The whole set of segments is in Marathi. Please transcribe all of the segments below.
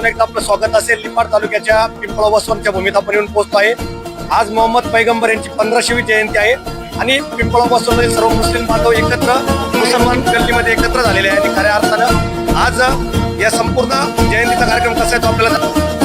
पुन्हा एकदा आपलं स्वागत असेल. निफाड तालुक्याच्या पिंपळ वसवंतच्या भूमीत आपण येऊन पोहोचतो आहे. आज मोहम्मद पैगंबर यांची पंधराशेवी जयंती आहे. आणि पिंपळ वसवनमधील सर्व मुस्लिम बांधव एकत्र मुसलमान गल्लीमध्ये एकत्र झालेले आहे आणि खऱ्या अर्थानं आज या संपूर्ण जयंतीचा कार्यक्रम कसा आहे तो आपल्याला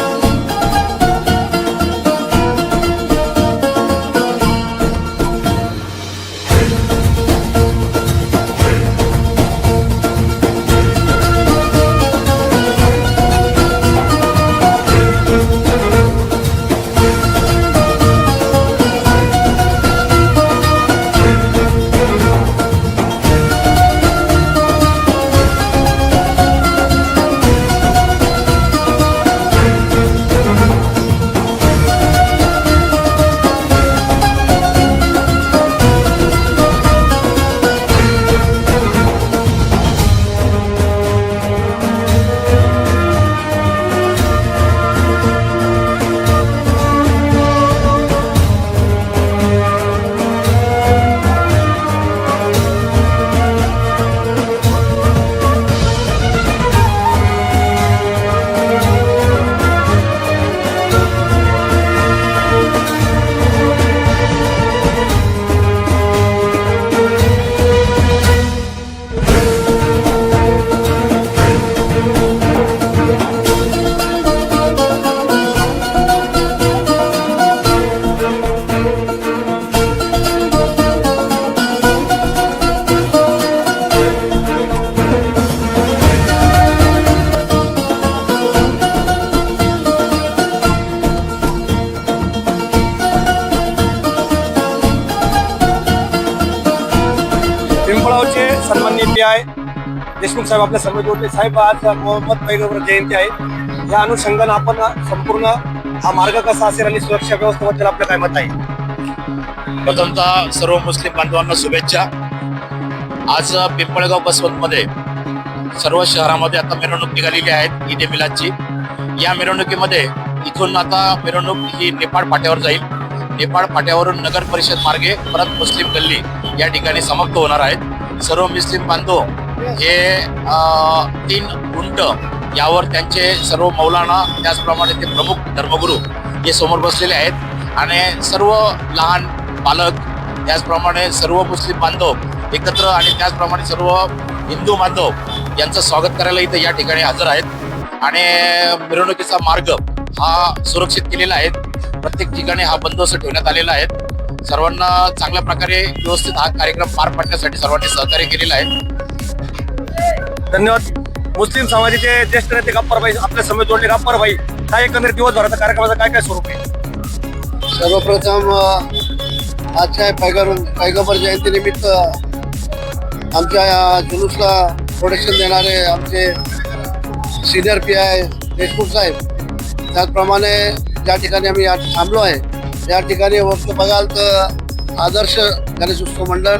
पिंपळावचे सन्माननीय पी आय देशमुख साहेब आपल्या सर्व जोडले. साहेब आज मोहम्मद पैगंबर जयंती आहे. या अनुषंगानं आपण संपूर्ण हा मार्ग कसा असेल आणि सुरक्षा व्यवस्थेबद्दल आपलं काय मत आहे? प्रथमतः सर्व मुस्लिम बांधवांना शुभेच्छा. आज पिंपळगाव बसवंतमध्ये सर्व शहरामध्ये आता मिरवणूक निघालेली आहेत ईद ए मिलादची. या मिरवणुकीमध्ये इथून आता मिरवणूक ही नेपाळ पाट्यावर जाईल. नेपाळ पाट्यावरून नगर परिषद मार्गे परत मुस्लिम गल्ली या ठिकाणी समाप्त होणार आहेत. सर्व मुस्लिम बांधव हे तीन उंट यावर त्यांचे सर्व मौलाना त्याचप्रमाणे ते प्रमुख धर्मगुरू हे समोर बसलेले आहेत. आणि सर्व लहान बालक त्याचप्रमाणे सर्व मुस्लिम बांधव एकत्र आणि त्याचप्रमाणे सर्व हिंदू बांधव यांचं स्वागत करायला इथं या ठिकाणी हजर आहेत. आणि मिरवणुकीचा मार्ग हा सुरक्षित केलेला आहे. प्रत्येक ठिकाणी हा बंदोबस्त ठेवण्यात आलेला आहे. सर्वांना चांगल्या प्रकारे व्यवस्थित हा कार्यक्रम पार पाडण्यासाठी सर्वांनी सहकार्य केलेलं आहे. धन्यवाद. मुस्लिम समाजाचे ज्येष्ठ नेते गप्पारबाई आपल्यासमोर जोडले गप्पारबाई काय एकंदरीत दिवसभराचा कार्यक्रमाचं काय काय स्वरूप आहे? सर्वप्रथम आजच्या पैगर पैगंबर जयंतीनिमित्त आमच्या या जुलूसला प्रोटेक्शन देणारे आमचे सिनियर पी आय देशमुख साहेब त्याचप्रमाणे ज्या ठिकाणी आम्ही थांबलो आहे या ठिकाणी वक्त बघाल तर आदर्श गणेश उत्सव मंडळ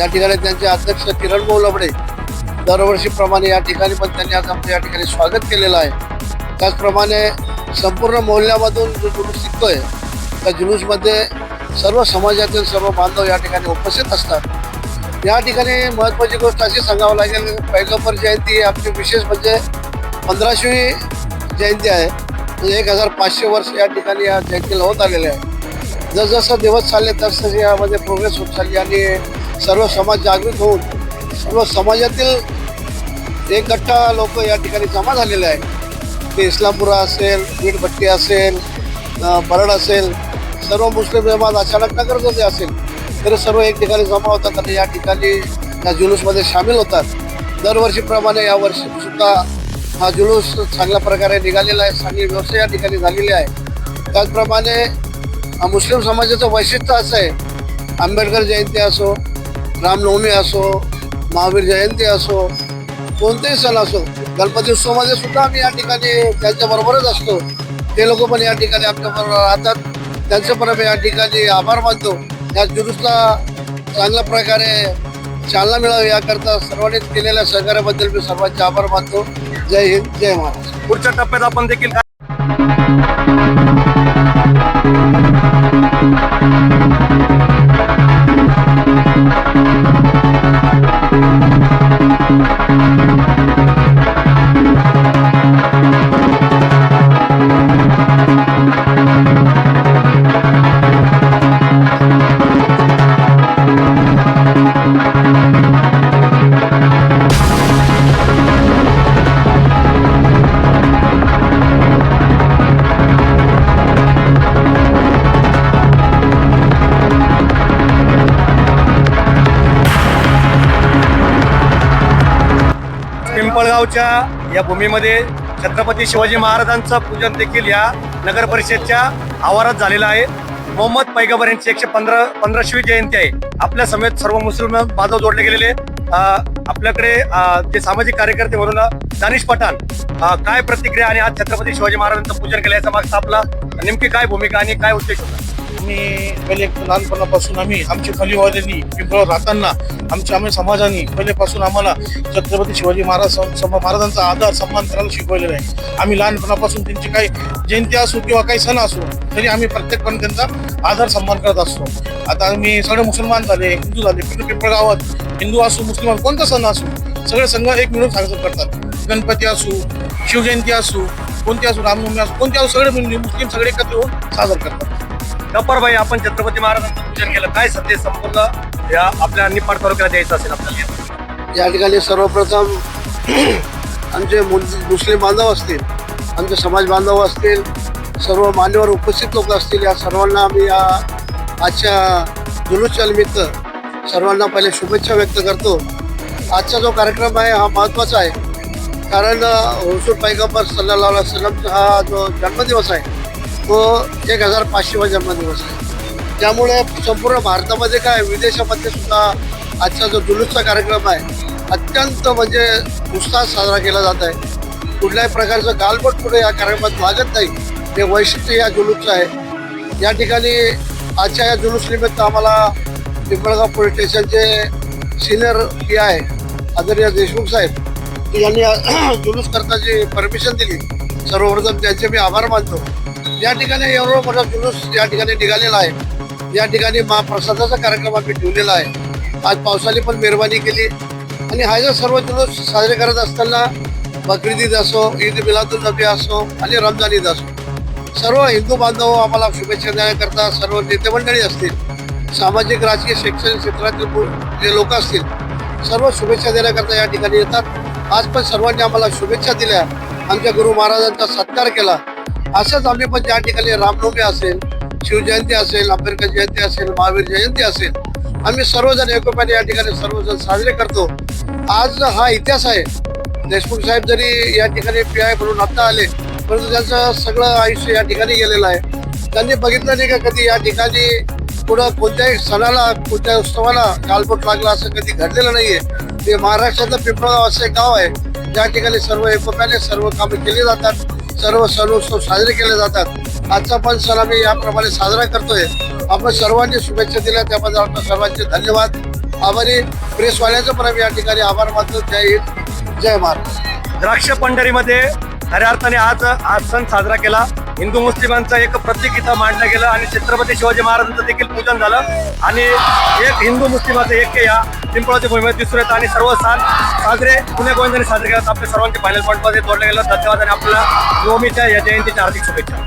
या ठिकाणी त्यांचे अध्यक्ष किरण गोलबडे दरवर्षीप्रमाणे या ठिकाणी पण त्यांनी आज आपलं या ठिकाणी स्वागत केलेलं आहे. त्याचप्रमाणे संपूर्ण मोहल्ल्यामधून जो जुलूस निघतोय त्या जुलूसमध्ये सर्व समाजातील सर्व बांधव या ठिकाणी उपस्थित असतात. या ठिकाणी महत्त्वाची गोष्ट अशी सांगावं लागेल पैगंबर जयंती आपली विशेष म्हणजे पंधराशेवी जयंती आहे. एक हजार पाचशे वर्ष या ठिकाणी या जयंतीला होत आलेले आहे. जसजसं दिवस चालले तसतसे यामध्ये प्रोग्रेस होत चालली आणि सर्व समाज जागृत होऊन सर्व समाजातील एक गट्टा लोक या ठिकाणी जमा झालेले आहे ते इस्लामपुरा असेल वीटभट्टी असेल बरड असेल सर्व मुस्लिम समाज अचानक नगर नगरमध्ये असेल तर सर्व एक ठिकाणी जमा होतात आणि या ठिकाणी या जुलूसमध्ये सामील होतात. दरवर्षीप्रमाणे या वर्षीसुद्धा हा जुलूस चांगल्या प्रकारे निघालेला आहे चांगली व्यवस्था या ठिकाणी झालेली आहे. त्याचप्रमाणे मुस्लिम समाजाचं वैशिष्ट्य असं आहे. आंबेडकर जयंती असो रामनवमी असो महावीर जयंती असो कोणतेही सण असो गणपती उत्सवामध्ये सुद्धा आम्ही या ठिकाणी त्यांच्याबरोबरच असतो. ते लोक पण या ठिकाणी आपल्याबरोबर राहतात. त्यांचे पण आम्ही या ठिकाणी आभार मानतो. या जुलूसला चांगल्या प्रकारे चालना मिळावी याकरता सर्वांनी केलेल्या सहकार्याबद्दल मी सर्वांचे आभार मानतो. जय हिंद जय महाराष्ट्र. पुढच्या टप्प्यात आपण देखील काय या भूमीमध्ये छत्रपती शिवाजी महाराजांचं पूजन देखील या नगर परिषदच्या आवारात झालेलं आहे. मोहम्मद पैगंबर यांची एकशे पंधरा पंधराशेवी जयंती आहे. आपल्या समेत सर्व मुस्लिम बांधव जोडले गेलेले आपल्याकडे जे सामाजिक कार्यकर्ते म्हणून दानिश पठाण काय प्रतिक्रिया आणि आज छत्रपती शिवाजी महाराजांचं पूजन केलं याचा मागचा आपला नेमकी काय भूमिका आणि काय उद्देश होता? आम्ही पहिले लहानपणापासून आम्ही आमची फलीवाल्यांनी पिंपळावर राहताना आमच्या आम्ही समाजाने पहिलेपासून आम्हाला छत्रपती शिवाजी महाराज महाराजांचा आदर सन्मान करायला शिकवलेला आहे. आम्ही लहानपणापासून त्यांची काही जयंती असो किंवा काही सण असो तरी आम्ही प्रत्येकपणे त्यांचा आदर सन्मान करत असतो. आता आम्ही सगळे मुसलमान झाले हिंदू झाले पिंपळ गावात हिंदू असो मुस्लिम कोणता सण असो सगळे संघ एक मिळून साजरा करतात. गणपती असो शिवजयंती असो कोणती असो रामनवमी असो कोणती असो सगळे मिळून मुस्लिम सगळे एकत्र होऊन साजरा करतात. गप्परबाई आपण छत्रपती महाराजांचं पूजन केलं. काय सध्या संपूर्ण या आपल्या निपाड तालुक्याला द्यायचं असेल आपल्याला? या ठिकाणी सर्वप्रथम आमचे मुल- मुस्लिम बांधव असतील आमचे समाज बांधव असतील सर्व मान्यवर उपस्थित लोक असतील या सर्वांना आम्ही या आजच्या जुलूसच्या निमित्त सर्वांना पहिले शुभेच्छा व्यक्त करतो. आजचा जो कार्यक्रम आहे हा महत्त्वाचा आहे. कारण हुसूर पैगंबर सल्ला सलमचा हा जो जन्मदिवस आहे तो एक हजार पाचशेवा जन्मदिवस आहे. त्यामुळे संपूर्ण भारतामध्ये काय विदेशामध्ये सुद्धा आजचा जो जुलूसचा कार्यक्रम आहे अत्यंत म्हणजे उत्साहात साजरा केला जात आहे. कुठल्याही प्रकारचं गालबोट पुढे या कार्यक्रमात लागत नाही. हे वैशिष्ट्य या जुलूसचं आहे. या ठिकाणी आजच्या या जुलूसनिमित्त आम्हाला पिंपळगाव पोलीस स्टेशनचे सिनियर पी आहे आदरणीय देशमुख साहेब यांनी जुलूस करताची परमिशन दिली सर्वप्रथम त्यांचे मी आभार मानतो. या ठिकाणी एवढा मोठा जुलूस या ठिकाणी निघालेला आहे. या ठिकाणी महाप्रसादाचा कार्यक्रम आम्ही ठेवलेला आहे. आज पावसाने पण मेहरबानी केली. आणि हा जो सर्व जुलूस साजरे करत असताना बकरीद ईद असो ईद मिलादुल नबी असो आणि रमजान ईद असो सर्व हिंदू बांधव आम्हाला शुभेच्छा देण्याकरता सर्व नेते मंडळी असतील सामाजिक राजकीय शैक्षणिक क्षेत्रातील जे लोक असतील सर्व शुभेच्छा देण्याकरता या ठिकाणी येतात. आज पण सर्वांनी आम्हाला शुभेच्छा दिल्या. आमच्या गुरु महाराजांचा सत्कार केला. असंच आम्ही पण ज्या ठिकाणी रामनवमी असेल शिवजयंती असेल आंबेडकर जयंती असेल महावीर जयंती असेल आम्ही सर्वजण एकोप्याने या ठिकाणी सर्वजण साजरे करतो. आज हा इतिहास आहे. देशमुख साहेब जरी या ठिकाणी पी आय म्हणून आत्ता आले परंतु त्यांचं सगळं आयुष्य या ठिकाणी गेलेलं आहे. त्यांनी बघितलं नाही का कधी या ठिकाणी पुढं कोणत्याही सणाला कोणत्याही उत्सवाला गालबोट लागला असं कधी घडलेलं नाहीये. ते महाराष्ट्रातलं पिंपळगाव असं एक गाव आहे. ज्या ठिकाणी सर्व एकोप्याने सर्व कामे केली जातात. सर्व सण उत्सव साजरे केले जातात. आजचा पण सण आम्ही याप्रमाणे साजरा करतोय. आपण सर्वांनी शुभेच्छा दिल्या. त्याबद्दल आपण सर्वांचे धन्यवाद. आभारी प्रेसवाल्याचं पण आम्ही या ठिकाणी आभार मानतो. जय हिंद. जय महाराज द्राक्ष पंढरीमध्ये खऱ्या अर्थाने आज आज सण साजरा केला. हिंदू मुस्लिमांचं एक प्रतीक इथं मांडलं गेलं आणि छत्रपती शिवाजी महाराजांचं देखील पूजन झालं. आणि एक हिंदू मुस्लिमाचं एक या पिंपळाच्या भूमीत दिसून येतं. आणि सर्व सण साजरे पुण्या गोविंदांनी साजरे केला आपल्या सर्वांचे फायनल पॉईंटमध्ये जोडलं गेलं. धन्यवाद आणि आपल्याला नवमीच्या या जयंतीच्या हार्दिक शुभेच्छा.